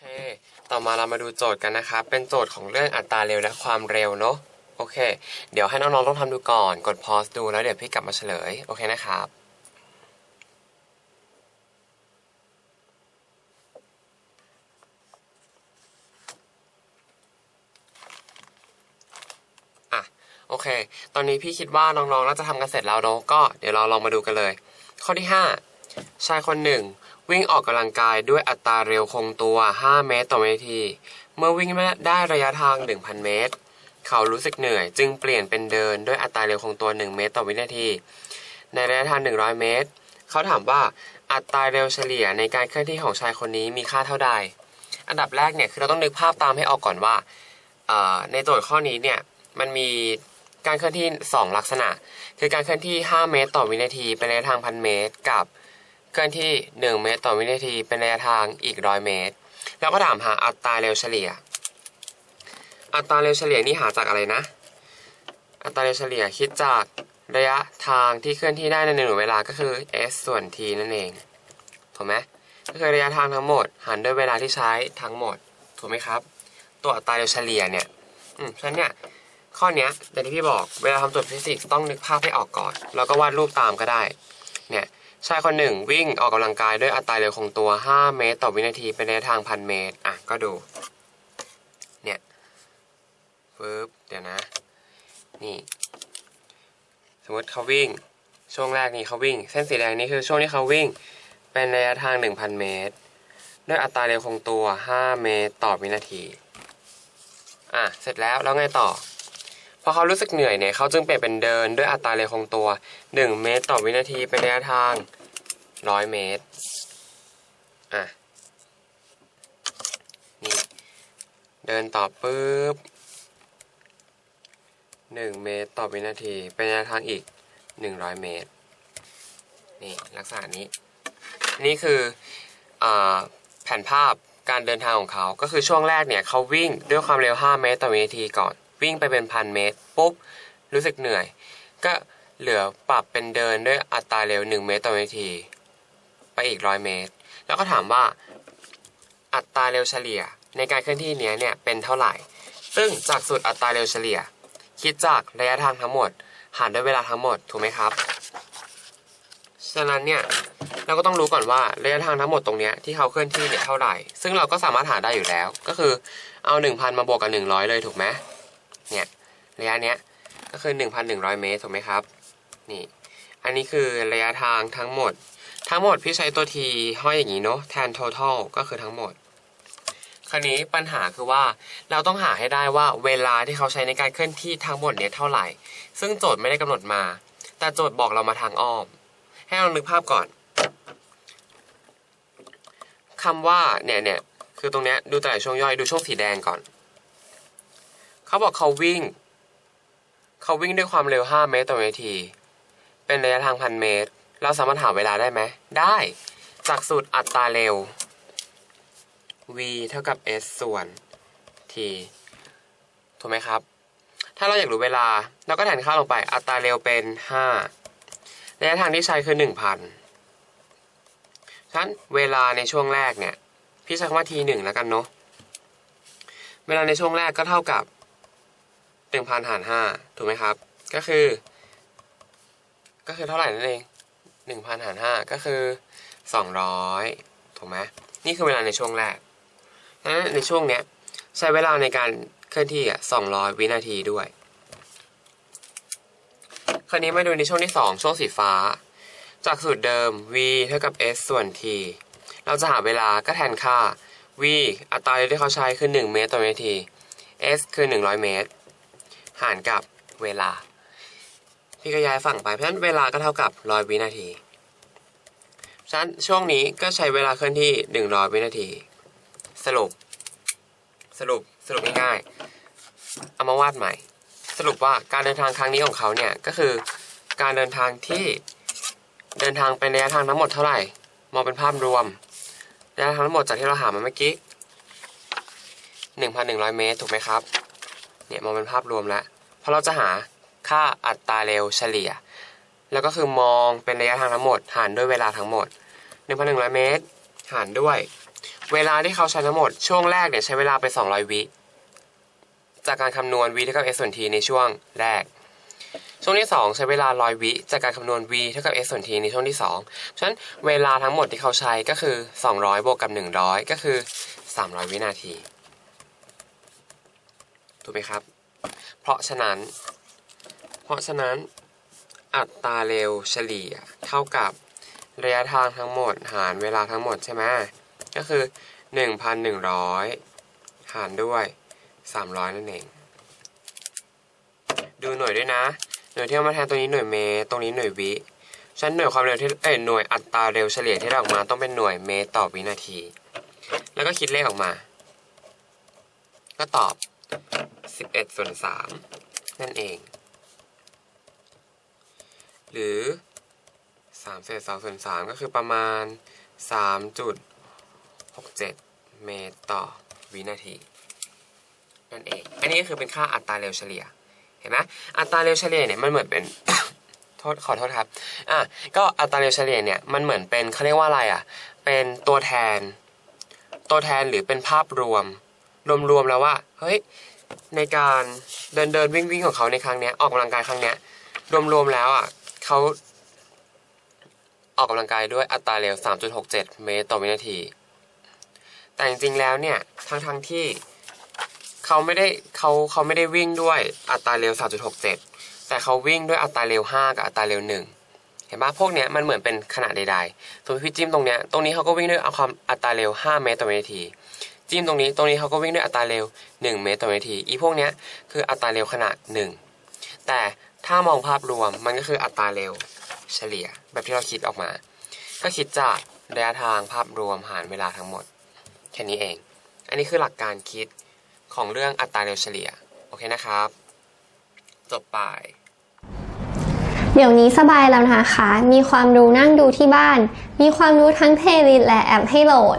เค ต่อมาเรามาดูโจทย์กันนะครับ เป็นโจทย์ของเรื่องอัตราเร็วและความเร็วเนาะ โอเค เดี๋ยวให้น้องๆต้องทำดูก่อน กดพอสดูแล้วเดี๋ยวพี่กลับมาเฉลย โอเคนะครับ อะ โอเค ตอนนี้พี่คิดว่าน้องๆน่าจะทำกันเสร็จแล้วเนาะ ก็เดี๋ยวเราลองมาดูกันเลย ข้อที่ 5 ชายคนหนึ่ง วิ่งออกกำลังกายด้วยอัตราเร็วคงตัว 5 เมตรต่อวินาที เมื่อวิ่งได้ระยะทาง 1,000 เมตร เขารู้สึกเหนื่อย จึงเปลี่ยนเป็นเดินด้วยอัตราเร็วคงตัว 1 เมตรต่อวินาที ในระยะทาง 100 เมตร เขาถามว่าอัตราเร็วเฉลี่ยในการเคลื่อนที่ของชายคนนี้มีค่าเท่าใด อันดับแรกเนี่ยคือเราต้องนึกภาพตามให้ออกก่อนว่าในโจทย์ข้อนี้เนี่ยมันมีการเคลื่อนที่ 2 ลักษณะ คือการเคลื่อนที่ 5 เมตร ต่อวินาที เป็นระยะทางพันเมตร กับ เคลื่อนที่ 1 เมตรต่อวินาทีเป็นระยะทางอีกร้อยเมตร แล้วก็ถามหาอัตราเร็วเฉลี่ย อัตราเร็วเฉลี่ยนี่หาจากอะไรนะ อัตราเร็วเฉลี่ยคิดจากระยะทางที่เคลื่อนที่ได้ในหนึ่งเวลาก็คือ s ส่วน t นั่นเอง ถูกไหมก็คือระยะทางทั้งหมด หารด้วยเวลาที่ใช้ทั้งหมด ถูกไหมครับ ตัวอัตราเร็วเฉลี่ยเนี่ยอืมฉะนั้นเนี่ยข้อเนี้ยอย่างที่พี่บอกเวลาทำโจทย์ฟิสิกส์ต้องนึกภาพให้ออกก่อน แล้วก็วาดรูปตามก็ได้ เนี่ย ชายคนหนึ่งวิ่งออกกำลังกายด้วยอัตราเร็วคงตัว 5 เมตร ต่อวินาทีเป็นระยะทางพันเมตร อะ ก็ดู เนี่ยปึ๊บเดี๋ยวนะ นี่ สมมติเขาวิ่ง ช่วงแรกนี่เขาวิ่ง เส้นสีแดงนี่คือช่วงที่เขาวิ่ง เป็นระยะทาง 1,000 เมตร ด้วยอัตราเร็วคงตัว 5 เมตร ต่อวินาที อะ เสร็จแล้ว แล้วไงต่อ พอเขารู้สึกเหนื่อยเนี่ยเขาจึงเปลี่ยนเป็นเดินด้วยอัตราเร็วคงตัว 1 เมตรต่อวินาทีเป็นระยะทาง 100 เมตร อะ นี่ เดินต่อปุ๊บ 1 เมตรต่อวินาที เป็นระยะทางอีก 100 เมตร นี่ ลักษณะนี้ นี่คืออแผนภาพการเดินทางของเขา ก็คือช่วงแรกเนี่ยเขาวิ่งด้วยความเร็ว 5 เมตรต่อวินาทีก่อน วิ่งไปเป็นพันเมตรปุ๊บรู้สึกเหนื่อย ก็เหลือปรับเป็นเดินด้วยอัตราเร็ว 1 เมตรต่อวินาที ไปอีก100เมตร แล้วก็ถามว่าอัตราเร็วเฉลี่ยในการเคลื่อนที่เนี้ยเนี่ยเป็นเท่าไหร่ ซึ่งจากสูตรอัตราเร็วเฉลี่ย คิดจากระยะทางทั้งหมด หารด้วยเวลาทั้งหมดถูกไหมครับฉะนั้นเนี่ยเราก็ต้องรู้ก่อนว่าระยะทางทั้งหมดตรงเนี้ยที่เขาเคลื่อนที่เนี่ยเท่าไหร่ ซึ่งเราก็สามารถหาได้อยู่แล้ว ก็คือเอา 1,000 มาบวกกับ 100 เลยถูกไหม เนี่ยระยะเนี้ยก็คือ 1,100 เมตรถูกไหมครับนี่อันนี้คือระยะทางทั้งหมด ทั้งหมดพี่ใช้ตัวทีห้อยอย่างนี้เนาะแทน total ก็คือทั้งหมด คราวนี้ปัญหาคือว่าเราต้องหาให้ได้ว่าเวลาที่เขาใช้ในการเคลื่อนที่ทั้งหมดเนี่ยเท่าไหร่ ซึ่งโจทย์ไม่ได้กำหนดมา แต่โจทย์บอกเรามาทางอ้อม ให้เรานึกภาพก่อนคำว่าเนี่ยเนี่ยคือตรงเนี้ยดูแต่ละช่วงย่อยดูช่วงสีแดงก่อน เขาบอกเขาวิ่ง เขาวิ่งด้วยความเร็ว 5 เมตรต่อวินาที เป็นระยะทางพันเมตร เราสามารถหาเวลาได้ไหม ได้ จากสูตรอัตราเร็ว v เท่ากับ s ส่วน t ถูกไหมครับ ถ้าเราอยากรู้เวลา เราก็แทนค่าลงไป อัตราเร็วเป็น 5 ระยะทางที่ใช้คือ 1,000 ฉะนั้นเวลาในช่วงแรกเนี่ย พี่ใช้คำว่า t 1แล้วกันเนาะ เวลาในช่วงแรกก็เท่ากับ 1,000หาร5ถูกไหมครับ ก็คือ ก็คือเท่าไหร่นั่นเอง 1,000หาร5ก็คือ 200 ถูกไหมนี่คือเวลาในช่วงแรกดังนั้นในช่วงเนี้ยใช้เวลาในการเคลื่อนที่อะ200 วินาทีด้วย คราวนี้มาดูในช่วงที่ 2 ช่วงสีฟ้า จากสูตรเดิม v เท่ากับ s ส่วน t เราจะหาเวลาก็แทนค่า v อัตราที่เขาใช้คือ 1 เมตรต่อวินาที s คือ 100 เมตร หารกับเวลา พี่ก็ย้ายฝั่งไป เพราะฉะนั้นเวลาก็เท่ากับ100วินาที ฉะนั้นช่วงนี้ก็ใช้เวลาเคลื่อนที่100วินาที สรุป สรุป สรุปง่ายๆ เอามาวาดใหม่ สรุปว่าการเดินทางครั้งนี้ของเขาเนี่ยก็คือการเดินทางที่เดินทางเป็นระยะทางทั้งหมดเท่าไหร่ มองเป็นภาพรวมระยะทางทั้งหมดจากที่เราหามาเมื่อกี้1,100เมตร ถูกไหมครับ เนี่ยมองเป็นภาพรวมแล้วเพราะเราจะหาค่าอัตราเร็วเฉลี่ย แล้วก็คือมองเป็นระยะทางทั้งหมด หารด้วยเวลาทั้งหมด 1,100 เมตร หารด้วย เวลาที่เขาใช้ทั้งหมด ช่วงแรกเนี่ยใช้เวลาไป 200 วิ จากการคำนวณ v เท่ากับ s ส่วน t ในช่วงแรก ช่วงที่ 2 ใช้เวลา 100 วิ จากการคำนวณ v เท่ากับ s ส่วน t ในช่วงที่ 2 ฉะนั้นเวลาทั้งหมดที่เขาใช้ก็คือ 200 บวกกับ 100 ก็คือ 300 วินาที ถูกไหมครับ เพราะฉะนั้น เพราะฉะนั้นอัตราเร็วเฉลี่ยเท่ากับระยะทางทั้งหมดหารเวลาทั้งหมดใช่ไหมก็คือ 1,100 หารด้วย 300 นั่นเอง ดูหน่วยด้วยนะ หน่วยที่เอามาแทนตัวนี้หน่วยเมตรตรงนี้หน่วยวิฉันหน่วยความเร็วที่เอ้ยหน่วยอัตราเร็วเฉลี่ยที่ได้ออกมาต้องเป็นหน่วยเมตรต่อวินาที แล้วก็คิดเลขออกมา ก็ตอบ 11ส่วน3นั่นเอง หรือ3เศษ2ส่วน3ก็คือประมาณ 3.67 เมตรต่อวินาที นั่นเอง อันนี้ก็คือเป็นค่าอัตราเร็วเฉลี่ย เห็นไหมอัตราเร็วเฉลี่ยเนี่ยมันเหมือนเป็นโทษขอโทษครับ อะ ก็อัตราเร็วเฉลี่ยเนี่ยมันเหมือนเป็นเขาเรียกว่าอะไรอะ เป็นตัวแทน ตัวแทนหรือเป็นภาพรวม รวมๆแล้วว่าเฮ้ยในการเดินเดินวิ่งวิ่งของเขาในครั้งเนี้ยออกกำลังกายครั้งเนี้ยรวมๆแล้วอะเขาออกกำลังกายด้วยอัตราเร็ว 3.67 เมตรต่อวินาที แต่จริงๆแล้วเนี่ยทั้งๆที่เขาไม่ได้เขาเขาไม่ได้วิ่งด้วยอัตราเร็ว 3.67 แต่เขาวิ่งด้วยอัตราเร็ว 5 กับอัตราเร็ว 1เห็นปะพวกเนี้ยมันเหมือนเป็นขนาดใดๆสมมติพี่จิ้มตรงเนี้ย ตรงนี้เขาก็วิ่งด้วยความอัตราเร็ว 5 เมตรต่อวินาที จิ้มตรงนี้ตรงนี้เขาก็วิ่งด้วยอัตราเร็ว 1 เมตรต่อวินาทีอีพวกเนี้ยคืออัตราเร็วขนาด 1 แต่ถ้ามองภาพรวมมันก็คืออัตราเร็วเฉลี่ย แบบที่เราคิดออกมา ก็คิดจากระยะทางภาพรวมหารเวลาทั้งหมด แค่นี้เอง อันนี้คือหลักการคิดของเรื่องอัตราเร็วเฉลี่ย โอเคนะครับ จบไปเดี๋ยวนี้สบายแล้วนะคะ มีความรู้นั่งดูที่บ้าน มีความรู้ทั้งเพลย์ลิสต์และแอปให้โหลด